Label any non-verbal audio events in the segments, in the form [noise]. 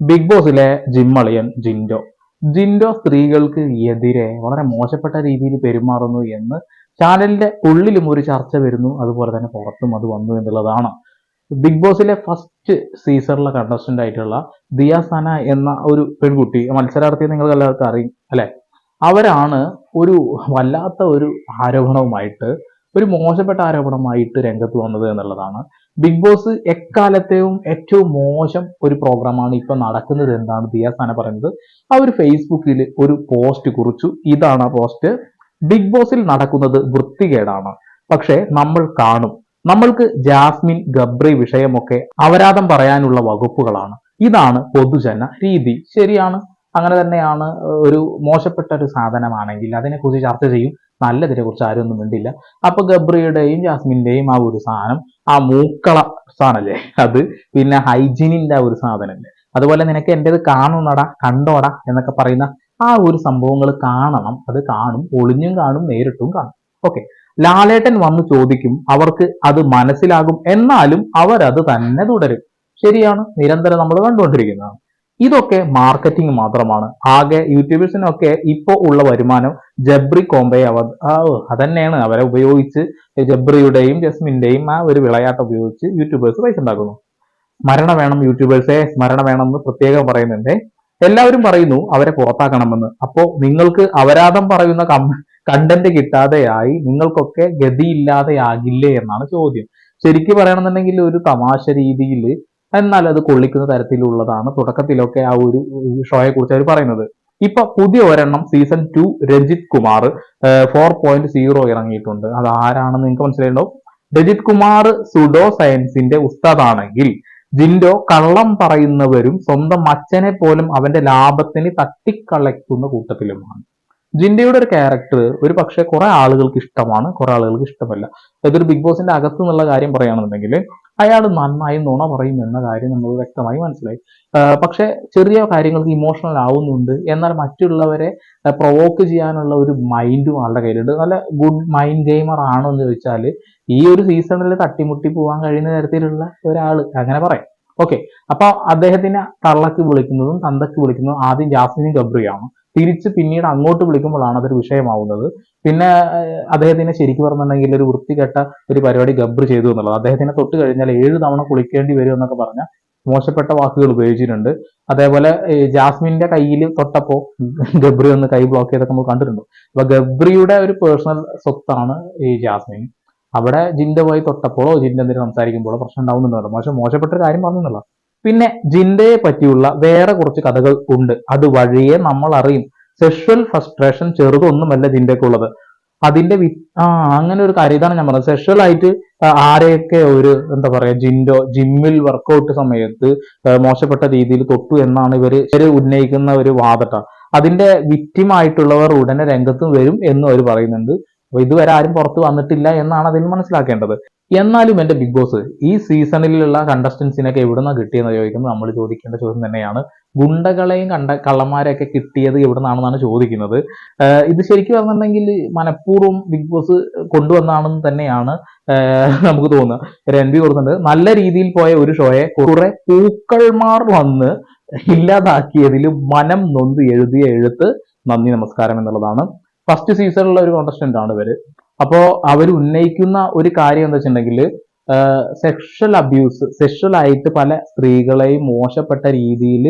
Big ബോസിലെ ജിമ്മളിയൻ ജിൻഡോ ജിൻഡോ സ്ത്രീകൾക്ക് എതിരെ വളരെ മോശപ്പെട്ട രീതിയിൽ പെരുമാറുന്നു എന്ന് ചാനലിന്റെ ഉള്ളിലും ഒരു ചർച്ച വരുന്നു. അതുപോലെ തന്നെ പുറത്തും അത് വന്നു എന്നുള്ളതാണ്. ബിഗ് ബോസിലെ ഫസ്റ്റ് സീസണിലെ കണ്ടസ്റ്റന്റ് ആയിട്ടുള്ള ദിയാസന എന്ന ഒരു പെൺകുട്ടി മത്സരാർത്ഥിയെ നിങ്ങൾ എല്ലാവർക്കും അറിയും അല്ലെ? അവരാണ് ഒരു വല്ലാത്ത ഒരു ആരോപണവുമായിട്ട് ഒരു മോശപ്പെട്ട ആരോപണമായിട്ട് രംഗത്ത് വന്നത് എന്നുള്ളതാണ്. ബിഗ് ബോസ് എക്കാലത്തെയും ഏറ്റവും മോശം ഒരു പ്രോഗ്രാമാണ് ഇപ്പൊ നടക്കുന്നത് എന്താണ് ദിയാസാന പറയുന്നത്. അവർ ഫേസ്ബുക്കിൽ ഒരു പോസ്റ്റ് കുറിച്ചു. ഇതാണ് ആ പോസ്റ്റ് ബിഗ് ബോസിൽ നടക്കുന്നത് വൃത്തികേടാണ്. പക്ഷേ നമ്മൾ കാണും. നമ്മൾക്ക് ജാസ്മിൻ ഗബ്രി വിഷയമൊക്കെ അപരാധം പറയാനുള്ള വകുപ്പുകളാണ്. ഇതാണ് പൊതുജന രീതി. ശരിയാണ്. അങ്ങനെ തന്നെയാണ് ഒരു മോശപ്പെട്ട ഒരു സാധനമാണെങ്കിൽ അതിനെക്കുറിച്ച് ചർച്ച ചെയ്യും. നല്ലതിനെ കുറിച്ച് ആരും ഒന്നും മിണ്ടില്ല. അപ്പൊ ഗബ്രിയുടെയും ജാസ്മിന്റെയും ആ ഒരു സാധനം ആ മൂക്കള സാധനല്ലേ? അത് പിന്നെ ഹൈജീനിന്റെ ഒരു സാധനല്ലേ? അതുപോലെ നിനക്ക് എന്റേത് കാണുന്നടാ കണ്ടോടാ എന്നൊക്കെ പറയുന്ന ആ ഒരു സംഭവങ്ങൾ കാണണം. അത് കാണും ഒളിഞ്ഞും കാണും നേരിട്ടും കാണും. ഓക്കെ. ലാലേട്ടൻ വന്ന് ചോദിക്കും അവർക്ക് അത് മനസ്സിലാകും എന്നാലും അവരത് തന്നെ തുടരും. ശരിയാണ്. നിരന്തരം നമ്മൾ കണ്ടുകൊണ്ടിരിക്കുന്നതാണ്. ഇതൊക്കെ മാർക്കറ്റിംഗ് മാത്രമാണ്. ആകെ യൂട്യൂബേഴ്സിനൊക്കെ ഇപ്പോൾ ഉള്ള വരുമാനം ജബ്രി കോംബെ അവ അതന്നെയാണ്. അവരെ ഉപയോഗിച്ച് ജബ്രിയുടെയും ജസ്മിന്റെയും ആ ഒരു വിളയാട്ടം ഉപയോഗിച്ച് യൂട്യൂബേഴ്സ് പൈസ ഉണ്ടാക്കുന്നു. സ്മരണ വേണം യൂട്യൂബേഴ്സെ സ്മരണ വേണം എന്ന് പ്രത്യേകം പറയുന്നുണ്ട്. എല്ലാവരും പറയുന്നു അവരെ പുറത്താക്കണമെന്ന്. അപ്പോൾ നിങ്ങൾക്ക് അവരാധം പറയുന്ന കണ്ടന്റ് കിട്ടാതെയായി നിങ്ങൾക്കൊക്കെ ഗതിയില്ലാതെയാകില്ലേ എന്നാണ് ചോദ്യം. ശരിക്കും പറയണമെന്നുണ്ടെങ്കിൽ ഒരു തമാശ രീതിയിൽ എന്നാൽ അത് കൊള്ളിക്കുന്ന തരത്തിലുള്ളതാണ് തുടക്കത്തിലൊക്കെ ആ ഒരു ഷോയെ കുറിച്ച് അവർ പറയുന്നത്. ഇപ്പൊ പുതിയ ഒരെണ്ണം season two Ranjith Kumar four point zero ഇറങ്ങിയിട്ടുണ്ട്. അത് ആരാണെന്ന് നിങ്ങൾക്ക് മനസ്സിലായിട്ടുണ്ടാവും? രജിത് കുമാർ സുഡോ സയൻസിന്റെ ഉസ്താദാണെങ്കിൽ ജിൻഡോ കള്ളം പറയുന്നവരും സ്വന്തം അച്ഛനെ പോലും അവന്റെ ലാഭത്തിന് തട്ടിക്കളയ്ക്കുന്ന കൂട്ടത്തിലുമാണ്. ജിൻഡയുടെ ഒരു ക്യാരക്ടർ ഒരു പക്ഷേ കുറെ ആളുകൾക്ക് ഇഷ്ടമാണ് കുറെ ആളുകൾക്ക് ഇഷ്ടമല്ല. ഇതൊരു ബിഗ് ബോസിന്റെ അകത്ത് എന്നുള്ള കാര്യം പറയുകയാണെന്നുണ്ടെങ്കിൽ അയാൾ നന്നായി നുണ പറയും എന്ന കാര്യം നമ്മൾ വ്യക്തമായി മനസ്സിലായി. പക്ഷേ ചെറിയ കാര്യങ്ങൾക്ക് ഇമോഷണൽ ആവുന്നുണ്ട്. എന്നാൽ മറ്റുള്ളവരെ പ്രൊവോക്ക് ചെയ്യാനുള്ള ഒരു മൈൻഡും ആളുടെ കയ്യിലുണ്ട്. നല്ല ഗുഡ് മൈൻഡ് ഗെയിമർ ആണോ എന്ന് ചോദിച്ചാൽ ഈ ഒരു സീസണിൽ തട്ടിമുട്ടി പോകാൻ കഴിയുന്ന തരത്തിലുള്ള ഒരാൾ അങ്ങനെ പറയാം. ഓക്കെ അപ്പൊ അദ്ദേഹത്തിനെ തള്ളക്ക് വിളിക്കുന്നതും തന്തക്ക് വിളിക്കുന്നതും ആദ്യം ജാസ്മിനും ഗബ്രിയാണ് തിരിച്ച് പിന്നീട് അങ്ങോട്ട് വിളിക്കുമ്പോഴാണ് അതൊരു വിഷയമാവുന്നത്. പിന്നെ അദ്ദേഹത്തിനെ ശരിക്കും പറഞ്ഞിട്ടുണ്ടെങ്കിൽ ഒരു വൃത്തികെട്ട ഒരു പരിപാടി ഗബർ ചെയ്തു എന്നുള്ളത്. അദ്ദേഹത്തിനെ തൊട്ട് കഴിഞ്ഞാൽ ഏഴ് തവണ കുളിക്കേണ്ടി വരും എന്നൊക്കെ പറഞ്ഞ മോശപ്പെട്ട വാക്കുകൾ ഉപയോഗിച്ചിട്ടുണ്ട്. അതേപോലെ ജാസ്മിന്റെ കയ്യിൽ തൊട്ടപ്പോ ഗബ്രി ഒന്ന് കൈ ബ്ലോക്ക് ചെയ്തൊക്കെ നമ്മൾ കണ്ടിട്ടുണ്ട്. അപ്പൊ ഗബ്രിയുടെ ഒരു പേഴ്സണൽ സ്വത്താണ് ഈ ജാസ്മിൻ. അവിടെ ജിന്റെ പോയി തൊട്ടപ്പോഴോ ജിന്റെ എന്തെങ്കിലും സംസാരിക്കുമ്പോഴോ പ്രശ്നം ഉണ്ടാവുന്നുണ്ടല്ലോ മോശം മോശപ്പെട്ട കാര്യം പറഞ്ഞെന്നുള്ള പിന്നെ ജിൻഡയെ പറ്റിയുള്ള വേറെ കുറച്ച് കഥകൾ ഉണ്ട്. അത് വഴിയെ നമ്മൾ അറിയും സെക്ഷൽ ഫ്രസ്ട്രേഷൻ ചെറുതൊന്നുമല്ല ജിൻഡയ്ക്കുള്ളത്. അതിന്റെ വി ആ അങ്ങനെ ഒരു കാര്യം. ഇതാണ് ഞാൻ പറഞ്ഞത്. സെക്ഷൽ ആയിട്ട് ആരെയൊക്കെ ഒരു എന്താ പറയാ ജിൻഡോ ജിമ്മിൽ വർക്കൗട്ട് സമയത്ത് മോശപ്പെട്ട രീതിയിൽ തൊട്ടു എന്നാണ് ഇവർ ഇവർ ഉന്നയിക്കുന്ന ഒരു വാദട്ട. അതിന്റെ വിറ്റിമായിട്ടുള്ളവർ ഉടനെ രംഗത്തും വരും എന്നും അവർ പറയുന്നുണ്ട്. അപ്പൊ ഇതുവരെ ആരും പുറത്ത് വന്നിട്ടില്ല എന്നാണ് അതിൽ മനസ്സിലാക്കേണ്ടത്. എന്നാലും എന്റെ ബിഗ് ബോസ് ഈ സീസണിലുള്ള കണ്ടസ്റ്റൻസിനൊക്കെ എവിടുന്ന കിട്ടിയെന്ന് ചോദിക്കുമ്പോൾ നമ്മൾ ചോദിക്കേണ്ട ചോദ്യം തന്നെയാണ്. ഗുണ്ടകളെയും കണ്ട കള്ളന്മാരെയൊക്കെ കിട്ടിയത് എവിടുന്നാണെന്നാണ് ചോദിക്കുന്നത്. ഇത് ശരിക്കും പറഞ്ഞിട്ടുണ്ടെങ്കിൽ മനഃപൂർവം ബിഗ് ബോസ് കൊണ്ടുവന്നാണെന്ന് തന്നെയാണ് നമുക്ക് തോന്നുക. രൺബി കൊടുക്കുന്നുണ്ട് നല്ല രീതിയിൽ പോയ ഒരു ഷോയെ കുറെ പൂക്കൾമാർ വന്ന് ഇല്ലാതാക്കിയതിൽ മനം നൊന്ത് എഴുതിയ എഴുത്ത്. നന്ദി നമസ്കാരം എന്നുള്ളതാണ്. ഫസ്റ്റ് സീസണിലുള്ള ഒരു കോണ്ടസ്റ്റന്റ് ആണ് ഇവർ. അപ്പോ അവർ ഉന്നയിക്കുന്ന ഒരു കാര്യം എന്താ വെച്ചിട്ടുണ്ടെങ്കിൽ സെക്ഷൽ അബ്യൂസ് സെക്ഷൽ ആയിട്ട് പല സ്ത്രീകളെയും മോശപ്പെട്ട രീതിയിൽ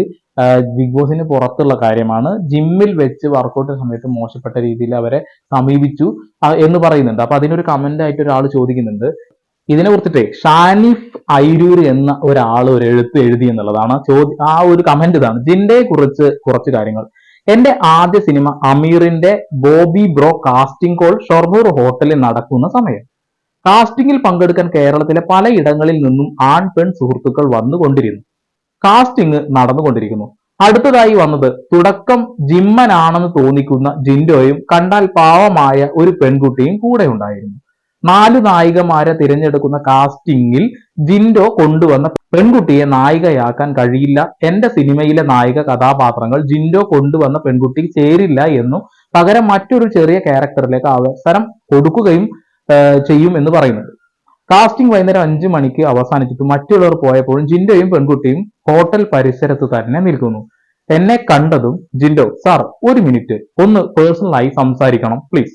ബിഗ് ബോസിന് പുറത്തുള്ള കാര്യമാണ്. ജിമ്മിൽ വെച്ച് വർക്കൗട്ട് സമയത്ത് മോശപ്പെട്ട രീതിയിൽ അവരെ സമീപിച്ചു എന്ന് പറയുന്നുണ്ട്. അപ്പൊ അതിനൊരു കമന്റ് ആയിട്ട് ഒരാൾ ചോദിക്കുന്നുണ്ട്. ഇതിനെ കുറിച്ചിട്ട് ഷാനിഫ് ഐരൂർ എന്ന ഒരാൾ ഒരു എഴുത്ത് എഴുതി എന്നുള്ളതാണ് ചോദ്യ ആ ഒരു കമന്റ് ഇതാണ്. ജിൻഡയെ കുറിച്ച് കുറച്ച് കാര്യങ്ങൾ. എന്റെ ആദ്യ സിനിമ അമീറിന്റെ Bobby bro casting call Shoranur ഹോട്ടലിൽ നടക്കുന്ന സമയം. കാസ്റ്റിംഗിൽ പങ്കെടുക്കാൻ കേരളത്തിലെ പലയിടങ്ങളിൽ നിന്നും ആൺ പെൺ സുഹൃത്തുക്കൾ വന്നുകൊണ്ടിരുന്നു. കാസ്റ്റിംഗ് നടന്നുകൊണ്ടിരിക്കുന്നു. അടുത്തതായി വന്നത് തുടക്കം ജിമ്മനാണെന്ന് തോന്നിക്കുന്ന ജിൻഡോയും കണ്ടാൽ പാവമായ ഒരു പെൺകുട്ടിയും കൂടെ ഉണ്ടായിരുന്നു. നാല് നായികമാരെ തിരഞ്ഞെടുക്കുന്ന കാസ്റ്റിംഗിൽ ജിൻഡോ കൊണ്ടുവന്ന പെൺകുട്ടിയെ നായികയാക്കാൻ കഴിയില്ല. എന്റെ സിനിമയിലെ നായിക കഥാപാത്രങ്ങൾ ജിൻഡോ കൊണ്ടുവന്ന പെൺകുട്ടി ചേരില്ല എന്നും പകരം മറ്റൊരു ചെറിയ ക്യാരക്ടറിലേക്ക് അവസരം കൊടുക്കുകയും ചെയ്യും എന്ന് പറയുന്നുണ്ട്. കാസ്റ്റിംഗ് വൈകുന്നേരം അഞ്ചു മണിക്ക് അവസാനിച്ചിട്ട് മറ്റുള്ളവർ പോയപ്പോഴും ജിൻഡോയും പെൺകുട്ടിയും ഹോട്ടൽ പരിസരത്ത് തന്നെ നിൽക്കുന്നു. എന്നെ കണ്ടതും ജിൻഡോ സാർ ഒരു മിനിറ്റ്. ഒന്ന് പേഴ്സണലായി സംസാരിക്കണം പ്ലീസ്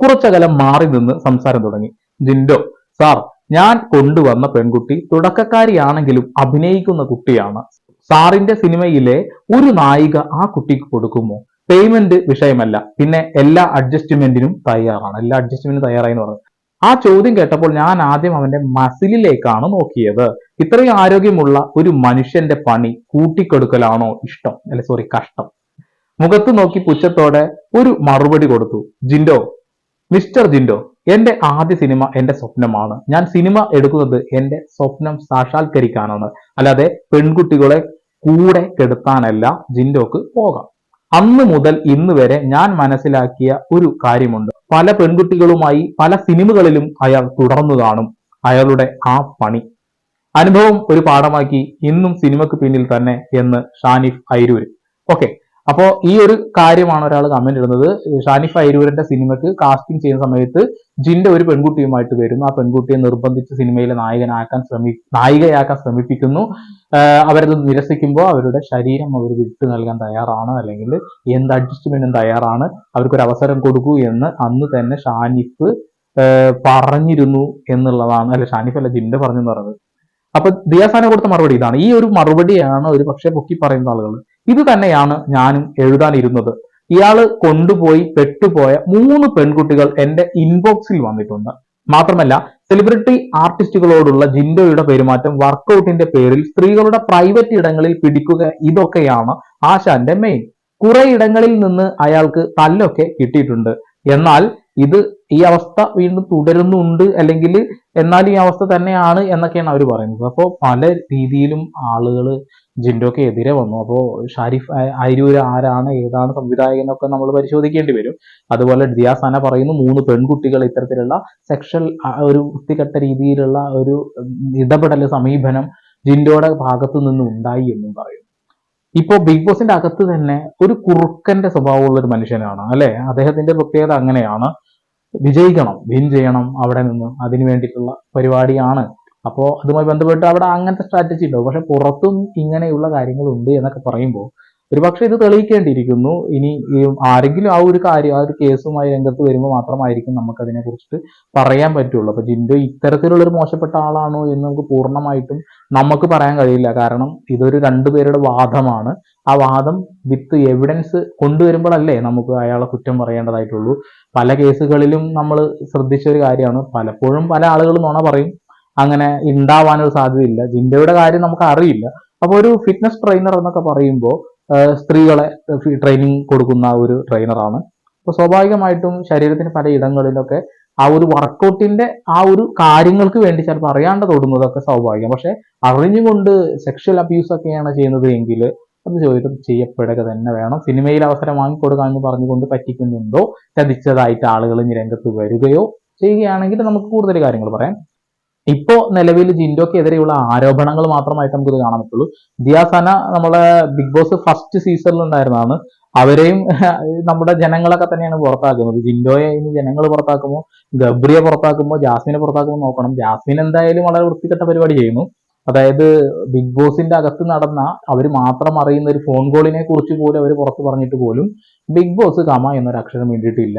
കുറച്ചകലം മാറി നിന്ന് സംസാരം തുടങ്ങി. ജിൻഡോ സാർ ഞാൻ കൊണ്ടുവന്ന പെൺകുട്ടി തുടക്കക്കാരിയാണെങ്കിലും അഭിനയിക്കുന്ന കുട്ടിയാണ്. സാറിന്റെ സിനിമയിലെ ഒരു നായിക ആ കുട്ടിക്ക് കൊടുക്കുമോ? പേയ്മെന്റ് വിഷയമല്ല. പിന്നെ എല്ലാ അഡ്ജസ്റ്റ്മെന്റിനും തയ്യാറാണ്. എല്ലാ അഡ്ജസ്റ്റ്മെന്റിനും തയ്യാറായി എന്ന് പറഞ്ഞു. ആ ചോദ്യം കേട്ടപ്പോൾ ഞാൻ ആദ്യം അവന്റെ മസിലിലേക്കാണ് നോക്കിയത്. ഇത്രയും ആരോഗ്യമുള്ള ഒരു മനുഷ്യന്റെ പണി കൂട്ടിക്കൊടുക്കലാണോ ഇഷ്ടം? അല്ലെ സോറി കഷ്ടം? മുഖത്ത് നോക്കി പുച്ഛത്തോടെ ഒരു മറുപടി കൊടുത്തു. ജിൻഡോ മിസ്റ്റർ ജിൻഡോ എന്റെ ആദ്യ സിനിമ എന്റെ സ്വപ്നമാണ്. ഞാൻ സിനിമ എടുക്കുന്നത് എന്റെ സ്വപ്നം സാക്ഷാത്കരിക്കാനാണ്. അല്ലാതെ പെൺകുട്ടികളെ കൂടെ കെടുത്താനല്ല ജിൻഡോക്ക് പോകാം. അന്ന് മുതൽ ഇന്ന് വരെ ഞാൻ മനസ്സിലാക്കിയ ഒരു കാര്യമുണ്ട്. പല പെൺകുട്ടികളുമായി പല സിനിമകളിലും അയാൾ തുടർന്നു കാണും. അയാളുടെ ആ പണി. അനുഭവം ഒരു പാഠമാക്കി ഇന്നും സിനിമക്ക് പിന്നിൽ തന്നെ എന്ന് ഷാനിഫ് ഐരൂര് ഓക്കെ അപ്പോ ഈ ഒരു കാര്യമാണ് ഒരാൾ കമന്റ് ഇടുന്നത് ഷാനിഫ് അരൂരന്റെ സിനിമയ്ക്ക് കാസ്റ്റിംഗ് ചെയ്യുന്ന സമയത്ത് ജിന്റെ ഒരു പെൺകുട്ടിയുമായിട്ട് വരുന്നു. ആ പെൺകുട്ടിയെ നിർബന്ധിച്ച് സിനിമയിലെ നായകനാക്കാൻ ശ്രമി നായികയാക്കാൻ ശ്രമിപ്പിക്കുന്നു. അവരത് നിരസിക്കുമ്പോൾ അവരുടെ ശരീരം അവർ വിട്ടു നൽകാൻ തയ്യാറാണ്. അല്ലെങ്കിൽ എന്ത് അഡ്ജസ്റ്റ്മെന്റും തയ്യാറാണ്. അവർക്കൊരു അവസരം കൊടുക്കൂ എന്ന് അന്ന് തന്നെ ഷാനിഫ് പറഞ്ഞിരുന്നു എന്നുള്ളതാണ്. അല്ലെ ഷാനിഫ് അല്ല ജിന്റെ പറഞ്ഞു പറയുന്നത്. അപ്പൊ ദിയാസാനെ കൊടുത്ത മറുപടി ഇതാണ്. ഈ ഒരു മറുപടിയാണ് ഒരു പക്ഷെ പൊക്കി പറയുന്ന ആളുകൾ ഇത് തന്നെയാണ് ഞാനും എഴുതാനിരുന്നത്. ഇയാൾ കൊണ്ടുപോയി പെട്ടുപോയ മൂന്ന് പെൺകുട്ടികൾ എന്റെ ഇൻബോക്സിൽ വന്നിട്ടുണ്ട്. മാത്രമല്ല സെലിബ്രിറ്റി ആർട്ടിസ്റ്റുകളോടുള്ള ജിൻഡോയുടെ പെരുമാറ്റം വർക്കൗട്ടിന്റെ പേരിൽ സ്ത്രീകളുടെ പ്രൈവറ്റ് ഇടങ്ങളിൽ പിടിക്കുക ഇതൊക്കെയാണ് ആശാന്റെ മെയിൻ കുറെ ഇടങ്ങളിൽ നിന്ന് അയാൾക്ക് തല്ലൊക്കെ കിട്ടിയിട്ടുണ്ട്. എന്നാൽ ഇത് ഈ അവസ്ഥ വീണ്ടും തുടരുന്നുണ്ട് അല്ലെങ്കിൽ എന്നാൽ ഈ അവസ്ഥ തന്നെയാണ് എന്നൊക്കെയാണ് അവർ പറയുന്നത്. അപ്പോൾ പല രീതിയിലും ആളുകൾ ജിൻഡോക്ക് എതിരെ വന്നു. അപ്പോൾ ഷാരിഫ് അരൂര് ആരാണ് ഏതാണ് സംവിധായകൻ ഒക്കെ നമ്മൾ പരിശോധിക്കേണ്ടി വരും. അതുപോലെ ദിയാസാന പറയുന്നു മൂന്ന് പെൺകുട്ടികൾ ഇത്തരത്തിലുള്ള സെക്ഷൽ ഒരു വൃത്തികെട്ട രീതിയിലുള്ള ഒരു ഇടപെടൽ സമീപനം ജിൻഡോയുടെ ഭാഗത്തു നിന്നും ഉണ്ടായി എന്നും പറയുന്നു. ഇപ്പോ ബിഗ് ബോസിന്റെ അകത്ത് തന്നെ ഒരു കുറുക്കന്റെ സ്വഭാവമുള്ള ഒരു മനുഷ്യനാണ് അല്ലെ? അദ്ദേഹത്തിന്റെ പ്രത്യേകത അങ്ങനെയാണ്. വിജയിക്കണം വിൻ ചെയ്യണം അവിടെ നിന്ന്. അതിനു വേണ്ടിയിട്ടുള്ള പരിപാടിയാണ് അപ്പോൾ അതുമായി ബന്ധപ്പെട്ട് അവിടെ അങ്ങനത്തെ സ്ട്രാറ്റജി ഉണ്ടാവും. പക്ഷെ പുറത്തും ഇങ്ങനെയുള്ള കാര്യങ്ങളുണ്ട് എന്നൊക്കെ പറയുമ്പോൾ ഒരുപക്ഷെ ഇത് തെളിയിക്കേണ്ടിയിരിക്കുന്നു. ഇനി ആരെങ്കിലും ആ ഒരു കാര്യം ആ ഒരു കേസുമായി രംഗത്ത് വരുമ്പോൾ മാത്രമായിരിക്കും നമുക്ക് അതിനെ കുറിച്ചിട്ട് പറയാൻ പറ്റുള്ളൂ. അപ്പൊ ജിൻഡോ ഇത്തരത്തിലുള്ള ഒരു മോശപ്പെട്ട ആളാണോ എന്ന് നമുക്ക് പൂർണമായിട്ടും നമുക്ക് പറയാൻ കഴിയില്ല. കാരണം ഇതൊരു രണ്ടുപേരുടെ വാദമാണ്. ആ വാദം വിത്ത് എവിഡൻസ് കൊണ്ടുവരുമ്പോഴല്ലേ നമുക്ക് അയാളെ കുറ്റം പറയേണ്ടതായിട്ടുള്ളൂ. പല കേസുകളിലും നമ്മൾ ശ്രദ്ധിച്ച ഒരു കാര്യമാണ്. പലപ്പോഴും പല ആളുകളും നുണ പറയും. അങ്ങനെ ഉണ്ടാവാനൊരു സാധ്യതയില്ല. ജിൻഡയുടെ കാര്യം നമുക്ക് അറിയില്ല അപ്പോൾ ഒരു ഫിറ്റ്നസ് ട്രെയിനർ എന്നൊക്കെ പറയുമ്പോൾ സ്ത്രീകളെ ട്രെയിനിങ് കൊടുക്കുന്ന ഒരു ട്രെയിനറാണ് അപ്പോൾ സ്വാഭാവികമായിട്ടും ശരീരത്തിന് പല ഇടങ്ങളിലൊക്കെ ആ ഒരു വർക്കൗട്ടിന്റെ ആ ഒരു കാര്യങ്ങൾക്ക് വേണ്ടി ചിലപ്പോൾ അറിയാണ്ട് തൊടുന്നതൊക്കെ സ്വാഭാവികം. പക്ഷെ അറിഞ്ഞുകൊണ്ട് സെക്ഷൽ അബ്യൂസ് ഒക്കെയാണ് ചെയ്യുന്നത് എങ്കിൽ അത് ചോദ്യം ചെയ്യപ്പെടുക തന്നെ വേണം. സിനിമയിൽ അവസരം വാങ്ങിക്കൊടുക്കുക എന്ന് പറഞ്ഞുകൊണ്ട് പറ്റിക്കുന്നുണ്ടോ? ചതിച്ചതായിട്ട് ആളുകൾ ഇനി രംഗത്ത് വരികയോ ചെയ്യുകയാണെങ്കിൽ നമുക്ക് കൂടുതൽ കാര്യങ്ങൾ പറയാം. ഇപ്പോ നിലവിൽ ജിൻഡോക്കെതിരെയുള്ള ആരോപണങ്ങൾ മാത്രമായിട്ട് നമുക്കിത് കാണാൻ പറ്റുള്ളൂ. ദിയാസന നമ്മളെ ബിഗ് ബോസ് ഫസ്റ്റ് സീസണിൽ ഉണ്ടായിരുന്നതാണ്. അവരെയും [laughs] നമ്മുടെ ജനങ്ങളൊക്കെ തന്നെയാണ് പുറത്താക്കുന്നത്. ജിൻഡോയെ ഇനി ജനങ്ങൾ പുറത്താക്കുമ്പോൾ ഗബ്രിയെ പുറത്താക്കുമ്പോൾ ജാസ്മിനെ പുറത്താക്കുമ്പോൾ നോക്കണം. ജാസ്മിൻ എന്തായാലും വളരെ വൃത്തികെട്ട പരിപാടി ചെയ്യുന്നു. അതായത് ബിഗ് ബോസിന്റെ അകത്ത് നടന്ന അവർ മാത്രം അറിയുന്ന ഒരു ഫോൺ കോളിനെ കുറിച്ച് പോലും അവർ പുറത്ത് പറഞ്ഞിട്ട് പോലും ബിഗ് ബോസ് കമ എന്നൊരു അക്ഷരം വേണ്ടിയിട്ടില്ല.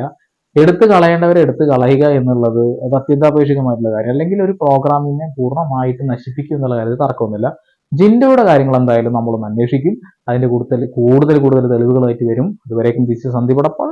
എടുത്തു കളയേണ്ടവരെ എടുത്തു കളയുക എന്നുള്ളത് അത് അത്യന്താപേക്ഷികമായിട്ടുള്ള കാര്യം. അല്ലെങ്കിൽ ഒരു പ്രോഗ്രാമിനെ പൂർണമായിട്ട് നശിപ്പിക്കും എന്നുള്ള കാര്യത്തിൽ തർക്കമൊന്നുമില്ല. ജിൻഡയുടെ കാര്യങ്ങൾ എന്തായാലും നമ്മളൊന്ന് അന്വേഷിക്കും. അതിന്റെ കൂടുതൽ കൂടുതൽ കൂടുതൽ തെളിവുകളായിട്ട് വരും. അതുവരേക്കും തിരിച്ച് സന്ദീപ് പടപ്പോൾ